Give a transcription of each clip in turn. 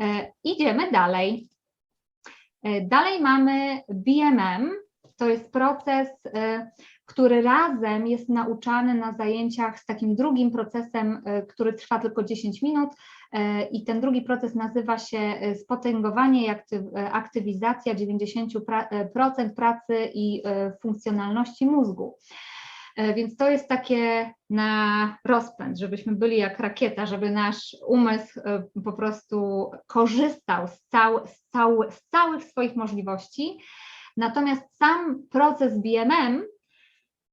E, Idziemy dalej. E, Dalej mamy BMM. To jest proces, e, który razem jest nauczany na zajęciach z takim drugim procesem, który trwa tylko 10 minut. I ten drugi proces nazywa się spotęgowanie i aktyw, aktywizacja 90% pracy i funkcjonalności mózgu. E, Więc to jest takie na rozpęd, żebyśmy byli jak rakieta, żeby nasz umysł e, po prostu korzystał z, cał, z, cał, z całych swoich możliwości. Natomiast sam proces BMM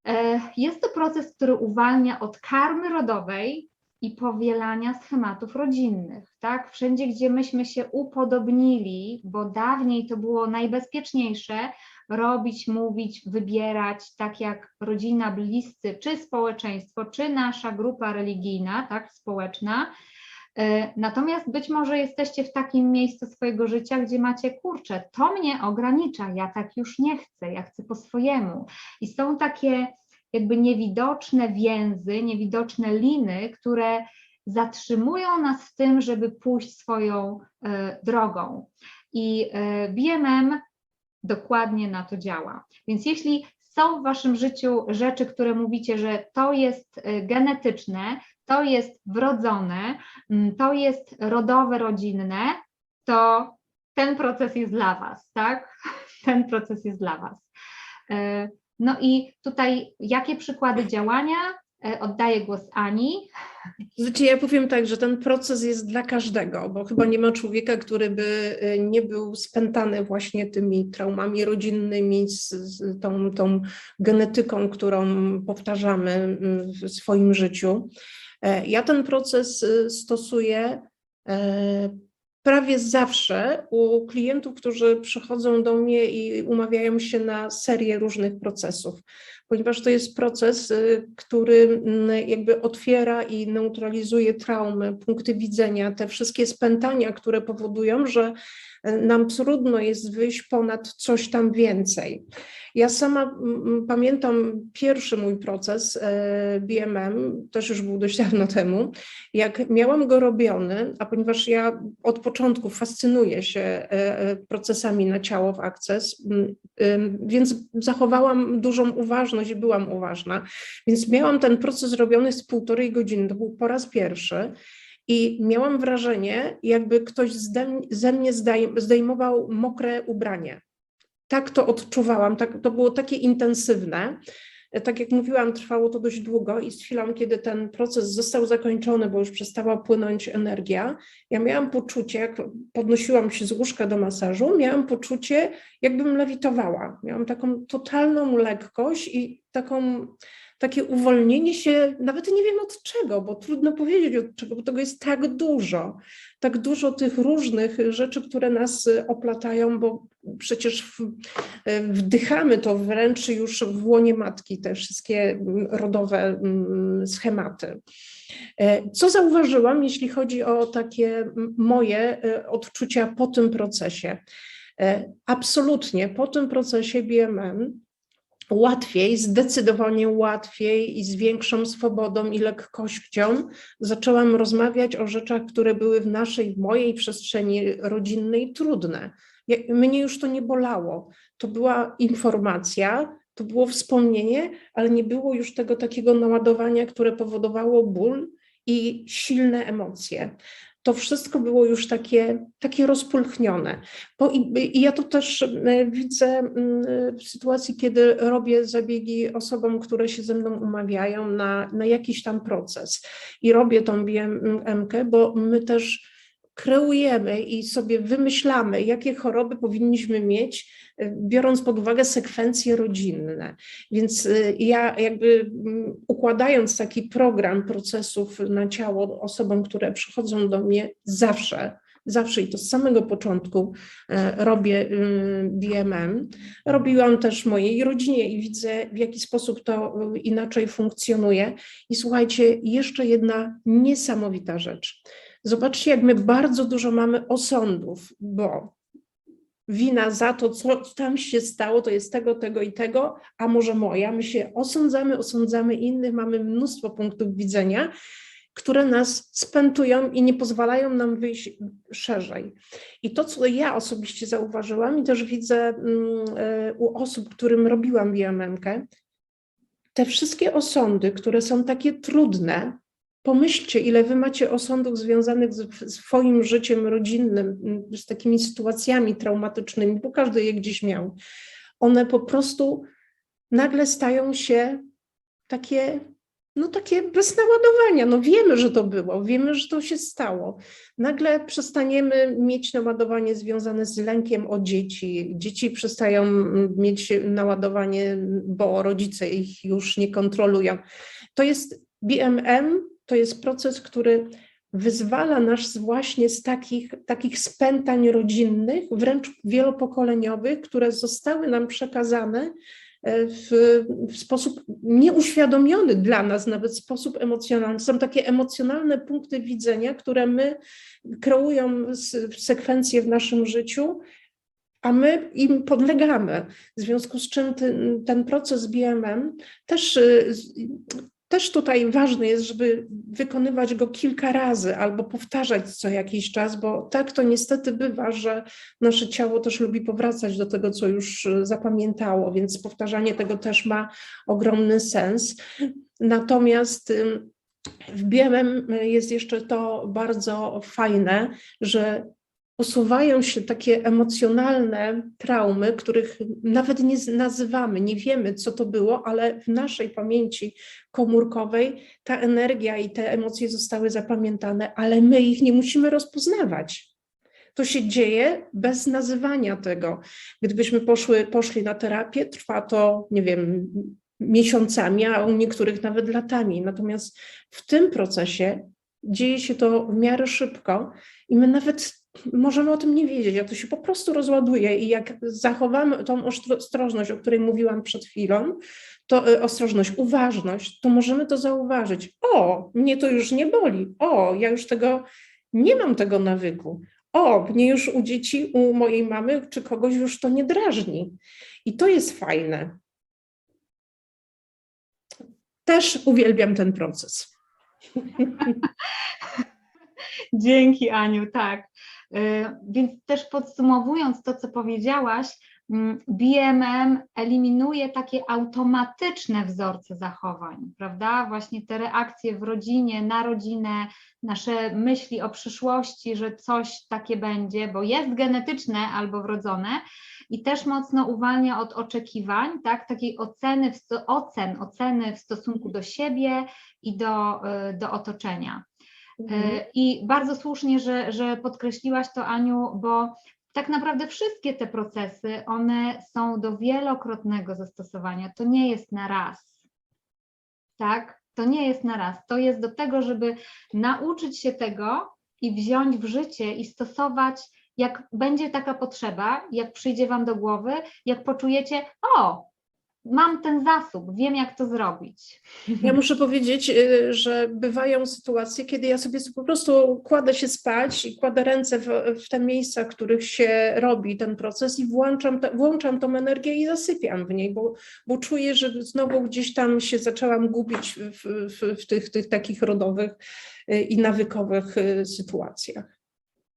e, jest to proces, który uwalnia od karmy rodowej i powielania schematów rodzinnych, tak? Wszędzie, gdzie myśmy się upodobnili, bo dawniej to było najbezpieczniejsze, robić, mówić, wybierać, tak jak rodzina, bliscy, czy społeczeństwo, czy nasza grupa religijna, tak, społeczna. E, Natomiast być może jesteście w takim miejscu swojego życia, gdzie macie kurczę, to mnie ogranicza, ja tak już nie chcę, ja chcę po swojemu. I są takie jakby niewidoczne więzy, niewidoczne liny, które zatrzymują nas w tym, żeby pójść swoją e, drogą. I e, BMM dokładnie na to działa. Więc jeśli są w waszym życiu rzeczy, które mówicie, że to jest y, genetyczne, to jest wrodzone, mm, to jest rodowe, rodzinne, to ten proces jest dla was, tak? Ten proces jest dla was. Y, No i tutaj jakie przykłady działania? Y, Oddaję głos Ani. Znaczy, ja powiem tak, że ten proces jest dla każdego, bo chyba nie ma człowieka, który by y, nie był spętany właśnie tymi traumami rodzinnymi, z, z tą, tą genetyką, którą powtarzamy mm, w swoim życiu. E, Ja ten proces stosuję e, prawie zawsze u klientów, którzy przychodzą do mnie i umawiają się na serię różnych procesów, ponieważ to jest proces, y, który mm, jakby otwiera i neutralizuje traumy, punkty widzenia, te wszystkie spętania, które powodują, że y, nam trudno jest wyjść ponad coś tam więcej. Ja sama pamiętam pierwszy mój proces e, BMM, też już był dość dawno temu, jak miałam go robiony, a ponieważ ja od początku fascynuję się procesami na ciało w ym, więc zachowałam dużą uważność i byłam uważna. Więc miałam ten proces robiony z półtorej godziny, to był po raz pierwszy. I miałam wrażenie, jakby ktoś ze mnie zdej, zdejmował mokre ubranie. Tak to odczuwałam, tak, to było takie intensywne. Tak jak mówiłam, trwało to dość długo i z chwilą, kiedy ten proces został zakończony, bo już przestała płynąć energia, ja miałam poczucie, jak podnosiłam się z łóżka do masażu, miałam poczucie, jakbym lewitowała. Miałam taką totalną lekkość i taką, takie uwolnienie się, nawet nie wiem od czego, bo trudno powiedzieć od czego, bo tego jest tak dużo, tak dużo tych różnych rzeczy, które nas oplatają, bo przecież y, wdychamy to wręcz już w łonie matki, te wszystkie rodowe mm, schematy. E, Co zauważyłam, jeśli chodzi o takie moje e, odczucia po tym procesie? E, Absolutnie po tym procesie BMM łatwiej, zdecydowanie łatwiej i z większą swobodą i lekkością zaczęłam rozmawiać o rzeczach, które były w naszej, w mojej przestrzeni rodzinnej trudne. Mnie już to nie bolało. To była informacja, to było wspomnienie, ale nie było już tego takiego naładowania, które powodowało ból i silne emocje. To wszystko było już takie, takie rozpulchnione. Bo i, I ja to też e, widzę mm, w sytuacji, kiedy robię zabiegi osobom, które się ze mną umawiają na, na jakiś tam proces. I robię tą BMM-kę, bo my też kreujemy i sobie wymyślamy, jakie choroby powinniśmy mieć, e, biorąc pod uwagę sekwencje rodzinne. Więc e, ja jakby mm, układając taki program procesów na ciało osobom, które przychodzą do mnie zawsze, zawsze i to z samego początku e, robię y, BMM. Robiłam też mojej rodzinie i widzę, w jaki sposób to y, inaczej funkcjonuje. I słuchajcie, jeszcze jedna niesamowita rzecz. Zobaczcie, jak my bardzo dużo mamy osądów, bo wina za to, co tam się stało, to jest tego, tego i tego, a może moja. My się osądzamy, osądzamy innych, mamy mnóstwo punktów widzenia które nas spętują i nie pozwalają nam wyjść szerzej. I to, co ja osobiście zauważyłam i też widzę mm, e, u osób, którym robiłam BMM-kę, te wszystkie osądy, które są takie trudne, pomyślcie, ile wy macie osądów związanych z swoim życiem rodzinnym, m, z takimi sytuacjami traumatycznymi, bo każdy je gdzieś miał. One po prostu nagle stają się takie, no takie bez naładowania. No wiemy, że to było, wiemy, że to się stało. Nagle przestaniemy mieć naładowanie związane z lękiem o dzieci. Dzieci przestają mm, mieć naładowanie, bo rodzice ich już nie kontrolują. To jest BMM, to jest proces, który wyzwala nas właśnie z takich, takich spętań rodzinnych, wręcz wielopokoleniowych, które zostały nam przekazane e, w, w sposób nieuświadomiony dla nas, nawet sposób emocjonalny. Są takie emocjonalne punkty widzenia, które my kreują sekwencje w naszym życiu, a my im podlegamy. W związku z czym ten, ten proces BMM też, z- też tutaj ważny jest, żeby wykonywać go kilka razy albo powtarzać co jakiś czas, bo tak to niestety bywa, że nasze ciało też lubi powracać do tego, co już y, zapamiętało, więc powtarzanie tego też ma ogromny sens. Natomiast w BMM jest jeszcze to bardzo fajne, że usuwają się takie emocjonalne traumy, których nawet nie nazywamy, nie wiemy, co to było, ale w naszej pamięci komórkowej ta energia i te emocje zostały zapamiętane, ale my ich nie musimy rozpoznawać. To się dzieje bez nazywania tego. Gdybyśmy poszły, poszli na terapię, trwa to, nie wiem, miesiącami, a u niektórych nawet latami. Natomiast w tym procesie dzieje się to w miarę szybko i my nawet możemy o tym nie wiedzieć, a to się po prostu rozładuje i jak zachowamy tą ostro- ostrożność, o której mówiłam przed chwilą, to y, ostrożność, uważność, to możemy to zauważyć. O, mnie to już nie boli. O, ja już tego nie mam tego nawyku. O, mnie już u dzieci, u mojej mamy czy kogoś już to nie drażni. I to jest fajne. Też uwielbiam ten proces. Dzięki, Aniu, tak. Y, Więc też podsumowując to, co powiedziałaś, BMM eliminuje takie automatyczne wzorce zachowań, prawda? Właśnie te reakcje w rodzinie, na rodzinę, nasze myśli o przyszłości, że coś takie będzie, bo jest genetyczne albo wrodzone i też mocno uwalnia od oczekiwań, tak? Takiej oceny, ocen, oceny w stosunku do siebie i do, y, do otoczenia. E, I bardzo słusznie, że, że podkreśliłaś to, Aniu, bo tak naprawdę wszystkie te procesy, one są do wielokrotnego zastosowania. To nie jest na raz. Tak? To nie jest na raz. To jest do tego, żeby nauczyć się tego i wziąć w życie i stosować, jak będzie taka potrzeba, jak przyjdzie Wam do głowy, jak poczujecie, o, mam ten zasób, wiem jak to zrobić. Ja muszę powiedzieć, y, że bywają sytuacje, kiedy ja sobie po prostu kładę się spać i kładę ręce w, w te miejsca, w których się robi ten proces i włączam, te, włączam tą energię i zasypiam w niej, bo, bo czuję, że znowu gdzieś tam się zaczęłam gubić w, w, w tych, tych takich rodowych y, i nawykowych y, sytuacjach.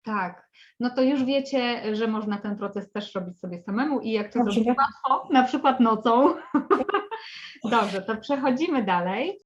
Tak. No to już wiecie, że można ten proces też robić sobie samemu i jak to Dobrze. zrobić łatwo, na przykład nocą. Dobrze, to przechodzimy dalej.